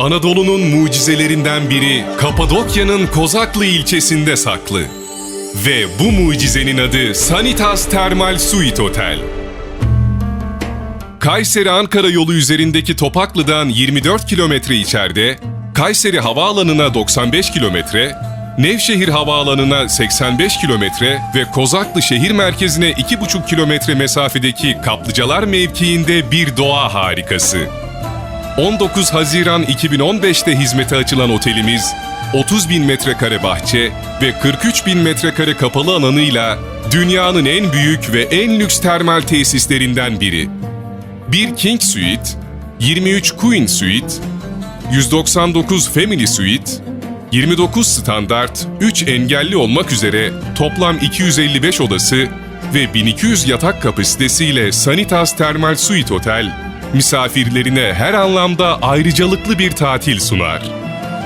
Anadolu'nun mucizelerinden biri Kapadokya'nın Kozaklı ilçesinde saklı. Ve bu mucizenin adı Sanitas Termal Suite Otel. Kayseri-Ankara yolu üzerindeki Topaklı'dan 24 kilometre içeride, Kayseri Havaalanı'na 95 kilometre, Nevşehir Havaalanı'na 85 kilometre ve Kozaklı şehir merkezine 2,5 kilometre mesafedeki Kaplıcalar mevkiinde bir doğa harikası. 19 Haziran 2015'te hizmete açılan otelimiz, 30 bin metrekare bahçe ve 43 bin metrekare kapalı alanıyla dünyanın en büyük ve en lüks termal tesislerinden biri. Bir King Suite, 23 Queen Suite, 199 Family Suite, 29 standart, 3 engelli olmak üzere toplam 255 odası ve 1200 yatak kapasitesiyle Sanitas Termal Suite Otel, misafirlerine her anlamda ayrıcalıklı bir tatil sunar.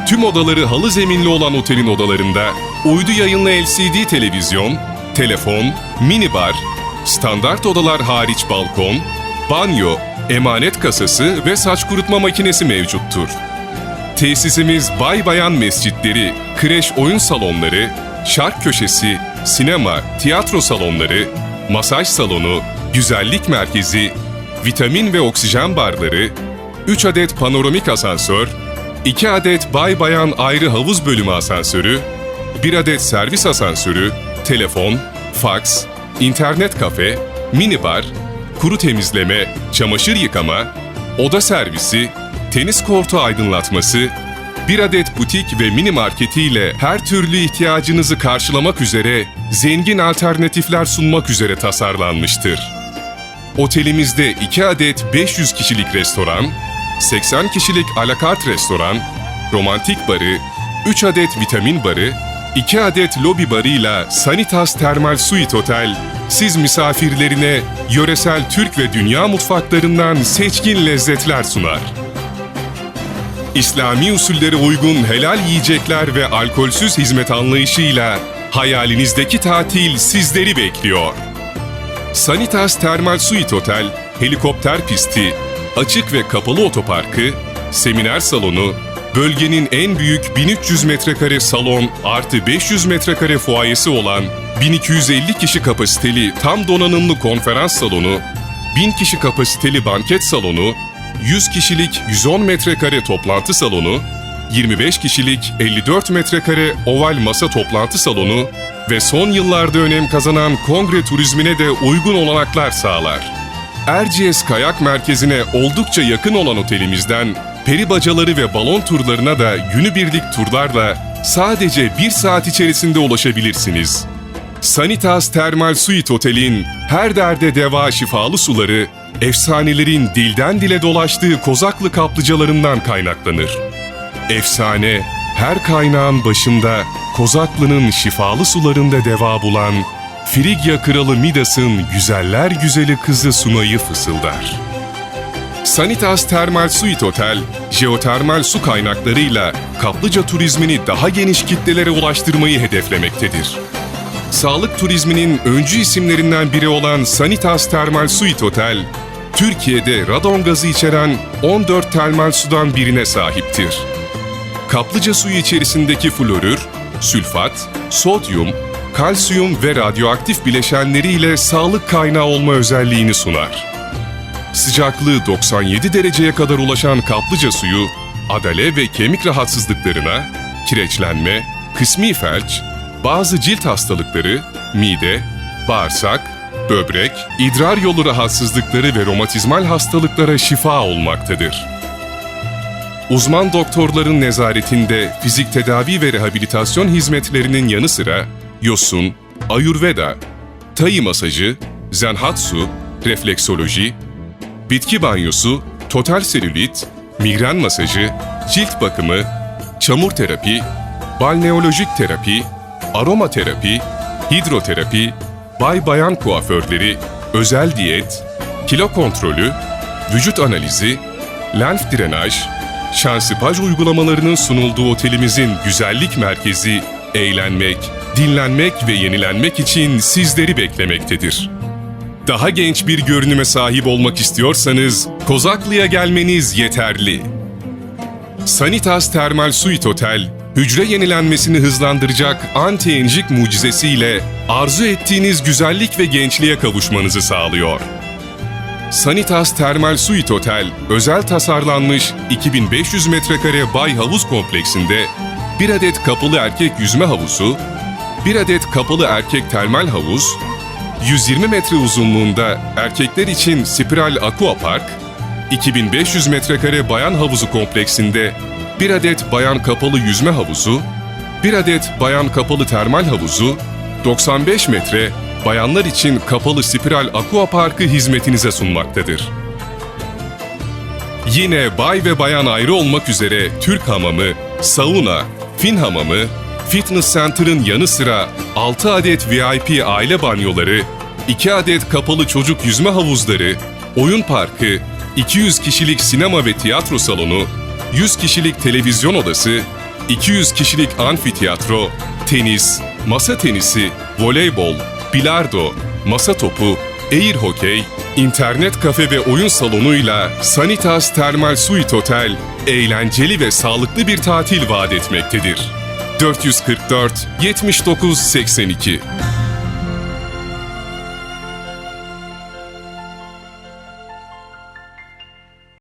Tüm odaları halı zeminli olan otelin odalarında uydu yayınlı LCD televizyon, telefon, minibar, standart odalar hariç balkon, banyo, emanet kasası ve saç kurutma makinesi mevcuttur. Tesisimiz bay bayan mescitleri, kreş oyun salonları, şark köşesi, sinema, tiyatro salonları, masaj salonu, güzellik merkezi, vitamin ve oksijen barları, 3 adet panoramik asansör, 2 adet bay bayan ayrı havuz bölümü asansörü, 1 adet servis asansörü, telefon, faks, internet kafe, minibar, kuru temizleme, çamaşır yıkama, oda servisi, tenis kortu aydınlatması, bir adet butik ve mini marketiyle her türlü ihtiyacınızı karşılamak üzere zengin alternatifler sunmak üzere tasarlanmıştır. Otelimizde 2 adet 500 kişilik restoran, 80 kişilik alakart restoran, romantik barı, 3 adet vitamin barı, 2 adet lobi barıyla Sanitas Termal Suite Otel, siz misafirlerine yöresel Türk ve dünya mutfaklarından seçkin lezzetler sunar. İslami usullere uygun helal yiyecekler ve alkolsüz hizmet anlayışıyla hayalinizdeki tatil sizleri bekliyor. Sanitas Termal Suite Otel, helikopter pisti, açık ve kapalı otoparkı, seminer salonu, bölgenin en büyük 1300 metrekare salon artı 500 metrekare fuayesi olan 1250 kişi kapasiteli tam donanımlı konferans salonu, 1000 kişi kapasiteli banket salonu, 100 kişilik 110 metrekare toplantı salonu, 25 kişilik 54 metrekare oval masa toplantı salonu ve son yıllarda önem kazanan kongre turizmine de uygun olanaklar sağlar. Erciyes Kayak Merkezi'ne oldukça yakın olan otelimizden peri bacaları ve balon turlarına da günübirlik turlarla sadece bir saat içerisinde ulaşabilirsiniz. Sanitas Termal Suite Otel'in her derde deva şifalı suları, efsanelerin dilden dile dolaştığı kozaklı kaplıcalarından kaynaklanır. Efsane, her kaynağın başında Kozaklı'nın şifalı sularında deva bulan Frigya kralı Midas'ın güzeller güzeli kızı Sunay'ı fısıldar. Sanitas Termal Suite Otel, jeotermal su kaynaklarıyla kaplıca turizmini daha geniş kitlelere ulaştırmayı hedeflemektedir. Sağlık turizminin öncü isimlerinden biri olan Sanitas Termal Suite Otel, Türkiye'de radon gazı içeren 14 termal sudan birine sahiptir. Kaplıca suyu içerisindeki florür, sülfat, sodyum, kalsiyum ve radyoaktif bileşenleriyle sağlık kaynağı olma özelliğini sunar. Sıcaklığı 97 dereceye kadar ulaşan kaplıca suyu, adale ve kemik rahatsızlıklarına, kireçlenme, kısmi felç, bazı cilt hastalıkları, mide, bağırsak, böbrek, idrar yolu rahatsızlıkları ve romatizmal hastalıklara şifa olmaktadır. Uzman doktorların nezaretinde fizik tedavi ve rehabilitasyon hizmetlerinin yanı sıra yosun, ayurveda, tai masajı, zenhatsu, refleksoloji, bitki banyosu, total selülit, migren masajı, cilt bakımı, çamur terapi, balneolojik terapi, aromaterapi, hidroterapi, bay bayan kuaförleri, özel diyet, kilo kontrolü, vücut analizi, lenf drenaj, şansipaj uygulamalarının sunulduğu otelimizin güzellik merkezi, eğlenmek, dinlenmek ve yenilenmek için sizleri beklemektedir. Daha genç bir görünüme sahip olmak istiyorsanız Kozaklı'ya gelmeniz yeterli. Sanitas Termal Suite Otel, hücre yenilenmesini hızlandıracak anti-encik mucizesiyle arzu ettiğiniz güzellik ve gençliğe kavuşmanızı sağlıyor. Sanitas Termal Suite Otel, özel tasarlanmış 2500 metrekare bay havuz kompleksinde bir adet kapalı erkek yüzme havuzu, bir adet kapalı erkek termal havuz, 120 metre uzunluğunda erkekler için spiral aqua park, 2500 metrekare bayan havuzu kompleksinde bir adet bayan kapalı yüzme havuzu, bir adet bayan kapalı termal havuzu, 95 metre bayanlar için kapalı spiral aqua parkı hizmetinize sunmaktadır. Yine bay ve bayan ayrı olmak üzere Türk hamamı, sauna, fin hamamı, fitness center'ın yanı sıra 6 adet VIP aile banyoları, 2 adet kapalı çocuk yüzme havuzları, oyun parkı, 200 kişilik sinema ve tiyatro salonu, 100 kişilik televizyon odası, 200 kişilik amfiteyatro, tenis, masa tenisi, voleybol, bilardo, masa topu, air hokey, internet kafe ve oyun salonuyla Sanitas Termal Suite Otel eğlenceli ve sağlıklı bir tatil vaat etmektedir. 444 79 82